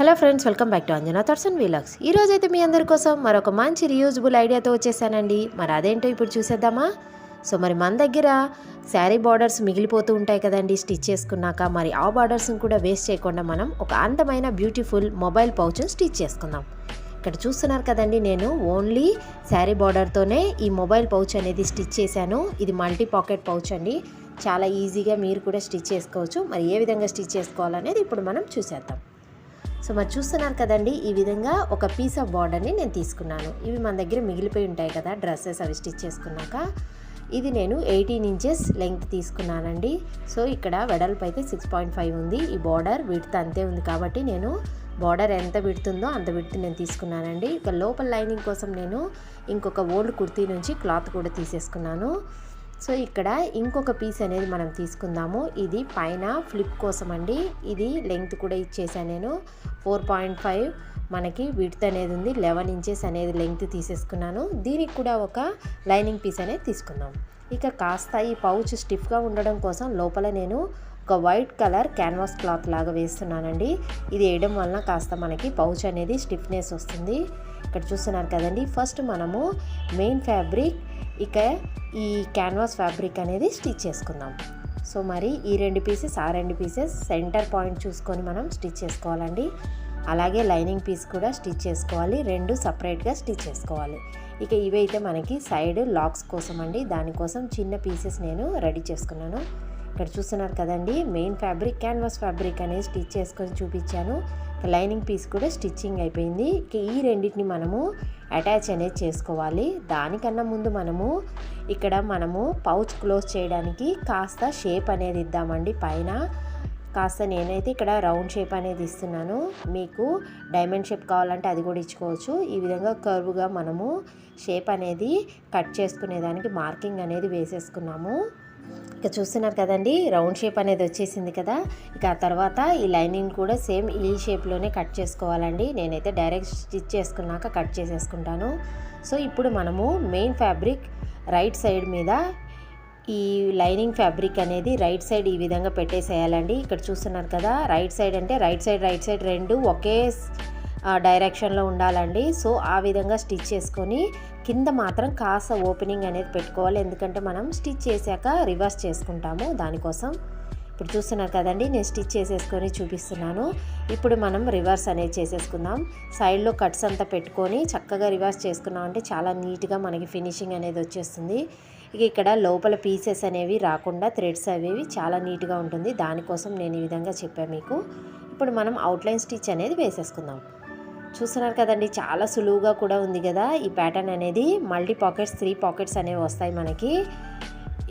Hello friends welcome back to Anjana Thurs and vlogs ఈ రోజు అయితే మీ అందరి కోసం మరొక మంచి రియూజబుల్ ఐడియాతో వచ్చేసానండి. మరి అదేంటో ఇప్పుడు చూసేద్దామా? సో మరి మన దగ్గర శారీ బార్డర్స్ మిగిలిపోతూ ఉంటాయి కదండి స్టిచ్ చేసుకున్నాక. మరి ఆ బార్డర్స్ని కూడా వేస్ట్ చేయకుండా మనం ఒక అందమైన బ్యూటిఫుల్ మొబైల్ పౌచ్ను స్టిచ్ చేసుకుందాం. ఇక్కడ చూస్తున్నారు కదండి నేను ఓన్లీ శారీ బార్డర్తోనే ఈ మొబైల్ పౌచ్ అనేది స్టిచ్ చేశాను. ఇది మల్టీ పాకెట్ పౌచ్ అండి. చాలా ఈజీగా మీరు కూడా స్టిచ్ చేసుకోవచ్చు. మరి ఏ విధంగా స్టిచ్ చేసుకోవాలనేది ఇప్పుడు మనం చూసేద్దాం. సో మరి చూస్తున్నారు కదండి ఈ విధంగా ఒక పీస్ ఆఫ్ బార్డర్ని నేను తీసుకున్నాను. ఇవి మన దగ్గర మిగిలిపోయి ఉంటాయి కదా డ్రెస్సెస్ అవి స్టిచ్ చేసుకున్నాక. ఇది నేను ఎయిటీన్ ఇంచెస్ లెంగ్త్ తీసుకున్నానండి. సో ఇక్కడ వెడల్పు అయితే సిక్స్ పాయింట్ ఫైవ్ ఉంది. ఈ బార్డర్ విడ్త్ అంతే ఉంది కాబట్టి నేను బార్డర్ ఎంత విడుతుందో అంత విడ్త్ నేను తీసుకున్నానండి. ఇక లోపల లైనింగ్ కోసం నేను ఇంకొక ఓల్డ్ కుర్తీ నుంచి క్లాత్ కూడా తీసేసుకున్నాను. సో ఇక్కడ ఇంకొక పీస్ అనేది మనం తీసుకుందాము. ఇది పైన ఫ్లిప్ కోసం అండి ఇది లెంగ్త్ కూడా ఇచ్చేసాను నేను. ఫోర్ పాయింట్ ఫైవ్ మనకి విడ్త్ అనేది ఉంది. లెవెన్ ఇంచెస్ అనేది లెంగ్త్ తీసేసుకున్నాను. దీనికి కూడా ఒక లైనింగ్ పీస్ అనేది తీసుకుందాం. ఇక కాస్త ఈ పౌచ్ స్టిఫ్గా ఉండడం కోసం లోపల నేను ఒక వైట్ కలర్ క్యాన్వాస్ క్లాత్ లాగా వేస్తున్నానండి. ఇది వేయడం వలన కాస్త మనకి పౌచ్ అనేది స్టిఫ్నెస్ వస్తుంది. ఇక్కడ చూస్తున్నారు కదండి. ఫస్ట్ మనము మెయిన్ ఫ్యాబ్రిక్ ఇక ఈ క్యాన్వాస్ ఫ్యాబ్రిక్ అనేది స్టిచ్ చేసుకుందాం. సో మరి ఈ రెండు పీసెస్ ఆ రెండు పీసెస్ సెంటర్ పాయింట్ చూసుకొని మనం స్టిచ్ చేసుకోవాలండి. అలాగే లైనింగ్ పీస్ కూడా స్టిచ్ చేసుకోవాలి. రెండు సపరేట్గా స్టిచ్ చేసుకోవాలి. ఇక ఇవైతే మనకి సైడ్ లాక్స్ కోసం అండి దానికోసం చిన్న పీసెస్ నేను రెడీ చేసుకున్నాను. ఇక్కడ చూస్తున్నారు కదండి. మెయిన్ ఫ్యాబ్రిక్ క్యాన్వాస్ ఫ్యాబ్రిక్ అనేది స్టిచ్ చేసుకొని చూపించాను. లైనింగ్ పీస్ కూడా స్టిచ్చింగ్ అయిపోయింది. ఇక ఈ రెండింటిని మనము అటాచ్ అనేది చేసుకోవాలి. దానికన్నా ముందు మనము ఇక్కడ మనము పౌచ్ క్లోజ్ చేయడానికి కాస్త షేప్ అనేది ఇద్దామండి పైన. కాస్త నేనైతే ఇక్కడ రౌండ్ షేప్ అనేది ఇస్తున్నాను. మీకు డైమండ్ షేప్ కావాలంటే అది కూడా ఇచ్చుకోవచ్చు. ఈ విధంగా కర్వ్గా మనము షేప్ అనేది కట్ చేసుకునేదానికి మార్కింగ్ అనేది వేసేసుకున్నాము. ఇక చూస్తున్నారు కదండి రౌండ్ షేప్ అనేది వచ్చేసింది కదా. ఇక ఆ తర్వాత ఈ లైనింగ్ కూడా సేమ్ ఈ షేప్లోనే కట్ చేసుకోవాలండి. నేనైతే డైరెక్ట్ స్టిచ్ చేసుకున్నాక కట్ చేసేసుకుంటాను. సో ఇప్పుడు మనము మెయిన్ ఫ్యాబ్రిక్ రైట్ సైడ్ మీద ఈ లైనింగ్ ఫ్యాబ్రిక్ అనేది రైట్ సైడ్ ఈ విధంగా పెట్టేసేయాలండి. ఇక్కడ చూస్తున్నారు కదా రైట్ సైడ్ అంటే రైట్ సైడ్ రైట్ సైడ్ రెండు ఒకే డైరెక్షన్లో ఉండాలండి. సో ఆ విధంగా స్టిచ్ చేసుకొని కింద మాత్రం కాస్త ఓపెనింగ్ అనేది పెట్టుకోవాలి. ఎందుకంటే మనం స్టిచ్ చేశాక రివర్స్ చేసుకుంటాము దానికోసం. ఇప్పుడు చూస్తున్నారు కదండి నేను స్టిచ్ చేసేసుకొని చూపిస్తున్నాను. ఇప్పుడు మనం రివర్స్ అనేది చేసేసుకుందాం. సైడ్లో కట్స్ అంతా పెట్టుకొని చక్కగా రివర్స్ చేసుకున్నాం అంటే చాలా నీట్గా మనకి ఫినిషింగ్ అనేది వచ్చేస్తుంది. ఇక ఇక్కడ లోపల పీసెస్ అనేవి రాకుండా థ్రెడ్స్ అనేవి చాలా నీట్గా ఉంటుంది. దానికోసం నేను ఈ విధంగా చెప్పాను మీకు. ఇప్పుడు మనం అవుట్లైన్ స్టిచ్ అనేది వేసేసుకుందాం. చూస్తున్నారు కదండి చాలా సులువుగా కూడా ఉంది కదా. ఈ ప్యాటర్న్ అనేది మల్టీ పాకెట్స్ త్రీ పాకెట్స్ అనేవి వస్తాయి మనకి.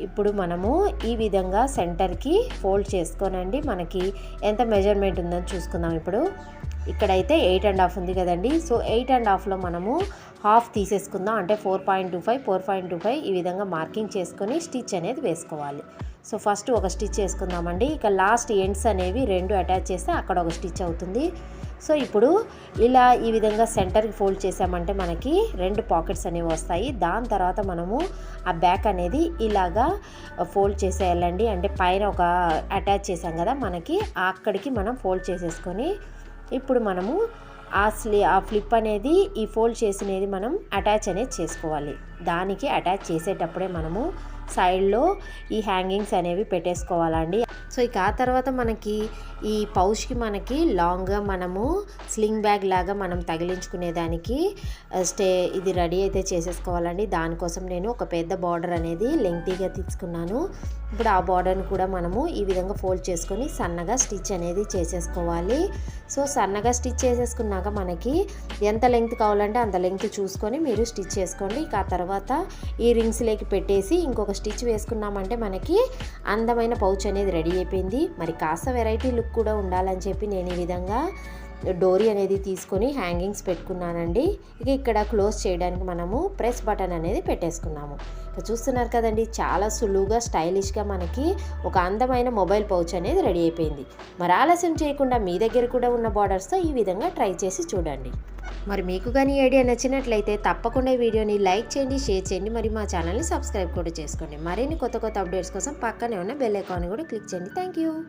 ఇప్పుడు మనము ఈ విధంగా సెంటర్కి ఫోల్డ్ చేసుకోనండి. మనకి ఎంత మెజర్మెంట్ ఉందని చూసుకుందాం ఇప్పుడు. ఇక్కడైతే ఎయిట్ అండ్ హాఫ్ ఉంది కదండి. సో ఎయిట్ అండ్ హాఫ్లో మనము హాఫ్ తీసేసుకుందాం. అంటే four point two five four point two five ఈ విధంగా మార్కింగ్ చేసుకొని స్టిచ్ అనేది వేసుకోవాలి. సో ఫస్ట్ ఒక స్టిచ్ వేసుకుందామండి. ఇక లాస్ట్ ఎండ్స్ అనేవి రెండు అటాచ్ చేస్తే అక్కడ ఒక స్టిచ్ అవుతుంది. సో ఇప్పుడు ఇలా ఈ విధంగా సెంటర్కి ఫోల్డ్ చేసామంటే మనకి రెండు పాకెట్స్ అనేవి వస్తాయి. దాని తర్వాత మనము ఆ బ్యాక్ అనేది ఇలాగా ఫోల్డ్ చేసేయాలండి. అంటే పైన ఒక అటాచ్ చేసాం కదా మనకి అక్కడికి మనం ఫోల్డ్ చేసేసుకొని ఇప్పుడు మనము ఆ స్లీ ఆ ఫ్లిప్ అనేది ఈ ఫోల్డ్ చేసినది మనం అటాచ్ అనేది చేసుకోవాలి. దానికి అటాచ్ చేసేటప్పుడే మనము సైడ్లో ఈ హ్యాంగింగ్స్ అనేవి పెట్టేసుకోవాలండి. సో ఇక ఆ తర్వాత మనకి ఈ పౌచ్కి మనకి లాంగ్గా మనము స్లింగ్ బ్యాగ్ లాగా మనం తగిలించుకునేదానికి స్టే ఇది రెడీ అయితే చేసేసుకోవాలండి. దానికోసం నేను ఒక పెద్ద బార్డర్ అనేది లెంగ్తీగా తీసుకున్నాను. ఇప్పుడు ఆ బార్డర్ని కూడా మనము ఈ విధంగా ఫోల్డ్ చేసుకొని సన్నగా స్టిచ్ అనేది చేసేసుకోవాలి. సో సన్నగా స్టిచ్ చేసేసుకున్నాక మనకి ఎంత లెంగ్త్ కావాలంటే అంత లెంగ్త్ చూసుకొని మీరు స్టిచ్ చేసుకోండి. ఇక ఆ తర్వాత ఈ రింగ్స్లోకి పెట్టేసి ఇంకొక స్టిచ్ వేసుకున్నామంటే మనకి అందమైన పౌచ్ అనేది రెడీ అయిపోయింది మరి కాస్త వెరైటీ లుక్ కూడా ఉండాలని చెప్పి నేను ఈ విధంగా డోరీ అనేది తీసుకొని హ్యాంగింగ్స్ పెట్టుకున్నానండి. ఇక ఇక్కడ క్లోజ్ చేయడానికి మనము ప్రెస్ బటన్ అనేది పెట్టేసుకున్నాము. ఇక చూస్తున్నారు కదండి చాలా సులువుగా స్టైలిష్గా మనకి ఒక అందమైన మొబైల్ పౌచ్ అనేది రెడీ అయిపోయింది. మరి ఆలస్యం చేయకుండా మీ దగ్గర కూడా ఉన్న బార్డర్స్తో ఈ విధంగా ట్రై చేసి చూడండి. మరి మీకు కానీ ఈ ఐడియా నచ్చినట్లయితే తప్పకుండా ఈ వీడియోని లైక్ చేయండి షేర్ చేయండి మరి మా ఛానల్ని సబ్స్క్రైబ్ కూడా చేసుకోండి. మరిన్ని కొత్త కొత్త అప్డేట్స్ కోసం పక్కనే ఉన్న బెల్ ఐకాన్ కూడా క్లిక్ చేయండి. Thank you.